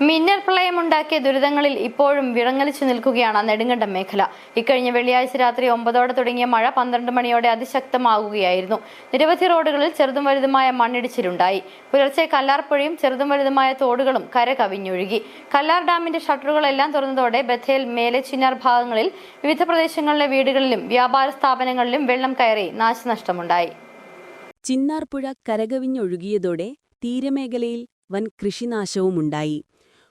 മിന്നൽ പ്രളയമുണ്ടാക്കിയ ദുരിതങ്ങളിൽ ഇപ്പോഴും വിറങ്ങലിച്ചു നിൽക്കുകയാണ് നെടുങ്കണ്ടം മേഖല. ഇക്കഴിഞ്ഞ വെള്ളിയാഴ്ച രാത്രി ഒമ്പതോടെ തുടങ്ങിയ മഴ പന്ത്രണ്ട് മണിയോടെ അതിശക്തമാകുകയായിരുന്നു നിരവധി റോഡുകളിൽ ചെറുതും വലുതുമായ മണ്ണിടിച്ചിലുണ്ടായി. പുലർച്ചെ കല്ലാർപ്പുഴയും ചെറുതും വലുതുമായ തോടുകളും കര കവിഞ്ഞൊഴുകി കല്ലാർ ഡാമിന്റെ ഷട്ടറുകളെല്ലാം തുറന്നതോടെ ബഥേൽ മേലെ ചിന്നാർ ഭാഗങ്ങളിൽ വിവിധ പ്രദേശങ്ങളിലെ വീടുകളിലും വ്യാപാര സ്ഥാപനങ്ങളിലും വെള്ളം കയറി നാശനഷ്ടമുണ്ടായി. ചിന്നാർപ്പുഴ കരകവിഞ്ഞൊഴുകിയതോടെ തീരമേഖലയിൽ വൻ കൃഷിനാശവുമുണ്ടായി.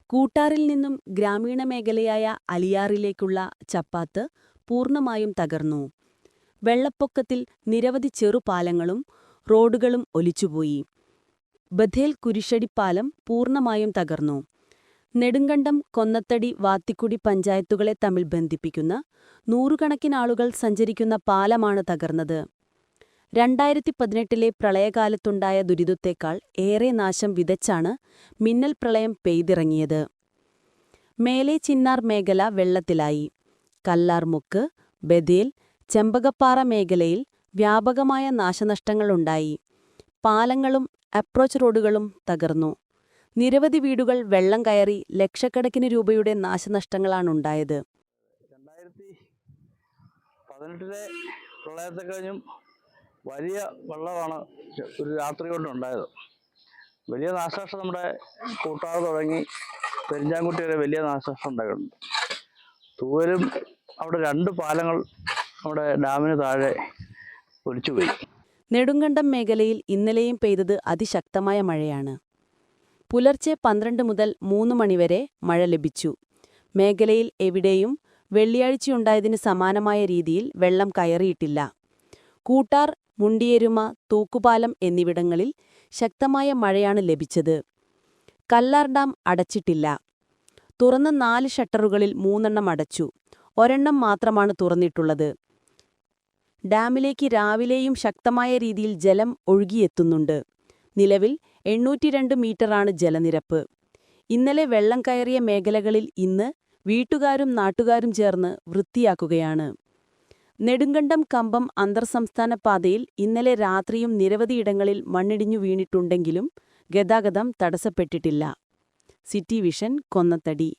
കൂട്ടാറിൽ നിന്നും ഗ്രാമീണ മേഖലയായ അലിയാറിലേക്കുള്ള ചപ്പാത്ത് പൂർണമായും തകർന്നു. വെള്ളപ്പൊക്കത്തിൽ നിരവധി ചെറുപാലങ്ങളും റോഡുകളും ഒലിച്ചുപോയി. ബഥേൽ കുരിശടിപ്പാലം പൂർണമായും തകർന്നു. നെടുങ്കണ്ടം കൊന്നത്തടി വാത്തിക്കുടി പഞ്ചായത്തുകളെ തമ്മിൽ ബന്ധിപ്പിക്കുന്ന നൂറുകണക്കിനാളുകൾ സഞ്ചരിക്കുന്ന പാലമാണ് തകർന്നത്. രണ്ടായിരത്തി പതിനെട്ടിലെ പ്രളയകാലത്തുണ്ടായ ദുരിതത്തേക്കാൾ ഏറെ നാശം വിതച്ചാണ് മിന്നൽ പ്രളയം പെയ്തിറങ്ങിയത്. മേലെ ചിന്നാർ മേഖല വെള്ളത്തിലായി. കല്ലാർമുക്ക് ബദേൽ ചെമ്പകപ്പാറ മേഖലയിൽ വ്യാപകമായ നാശനഷ്ടങ്ങളുണ്ടായി. പാലങ്ങളും അപ്രോച്ച് റോഡുകളും തകർന്നു. നിരവധി വീടുകൾ വെള്ളം കയറി ലക്ഷക്കണക്കിന് രൂപയുടെ നാശനഷ്ടങ്ങളാണുണ്ടായത് രണ്ടായിരത്തി പതിനെട്ടിലെ വലിയ വെള്ളമാണ് ഒരു രാത്രി കൊണ്ടുണ്ടായത്. വലിയ നാശനഷ്ടം നമ്മുടെ കൂട്ടാറ് തുടങ്ങി പെരിഞ്ചാൻകുട്ടി വരെ വലിയ നാശനഷ്ടം ഉണ്ടായിട്ടുണ്ട്. തൂവലും അവിടെ രണ്ട് പാലങ്ങൾ നമ്മുടെ ഡാമിന് താഴെ ഒലിച്ചുപോയി. നെടുങ്കണ്ടം മേഖലയിൽ ഇന്നലെയും പെയ്തത് അതിശക്തമായ മഴയാണ്. പുലർച്ചെ പന്ത്രണ്ട് മുതൽ മൂന്ന് മണിവരെ മഴ ലഭിച്ചു. മേഖലയിൽ എവിടെയും വെള്ളിയാഴ്ചയുണ്ടായതിന് സമാനമായ രീതിയിൽ വെള്ളം കയറിയിട്ടില്ല. കൂട്ടാർ മുണ്ടിയെരുമ തൂക്കുപാലം എന്നിവിടങ്ങളിൽ ശക്തമായ മഴയാണ് ലഭിച്ചത്. കല്ലാർ ഡാം അടച്ചിട്ടില്ല. തുറന്ന നാല് ഷട്ടറുകളിൽ മൂന്നെണ്ണം അടച്ചു. ഒരെണ്ണം മാത്രമാണ് തുറന്നിട്ടുള്ളത്. ഡാമിലേക്ക് രാവിലെയും ശക്തമായ രീതിയിൽ ജലം ഒഴുകിയെത്തുന്നുണ്ട്. നിലവിൽ എണ്ണൂറ്റിരണ്ട് മീറ്ററാണ് ജലനിരപ്പ്. ഇന്നലെ വെള്ളം കയറിയ മേഖലകളിൽ ഇന്ന് വീട്ടുകാരും നാട്ടുകാരും ചേർന്ന് വൃത്തിയാക്കുകയാണ്. നെടുങ്കണ്ടം കമ്പം അന്തർസംസ്ഥാന പാതയിൽ ഇന്നലെ രാത്രിയും നിരവധിയിടങ്ങളിൽ മണ്ണിടിഞ്ഞു വീണിട്ടുണ്ടെങ്കിലും ഗതാഗതം തടസ്സപ്പെട്ടിട്ടില്ല. City vision Konnathady.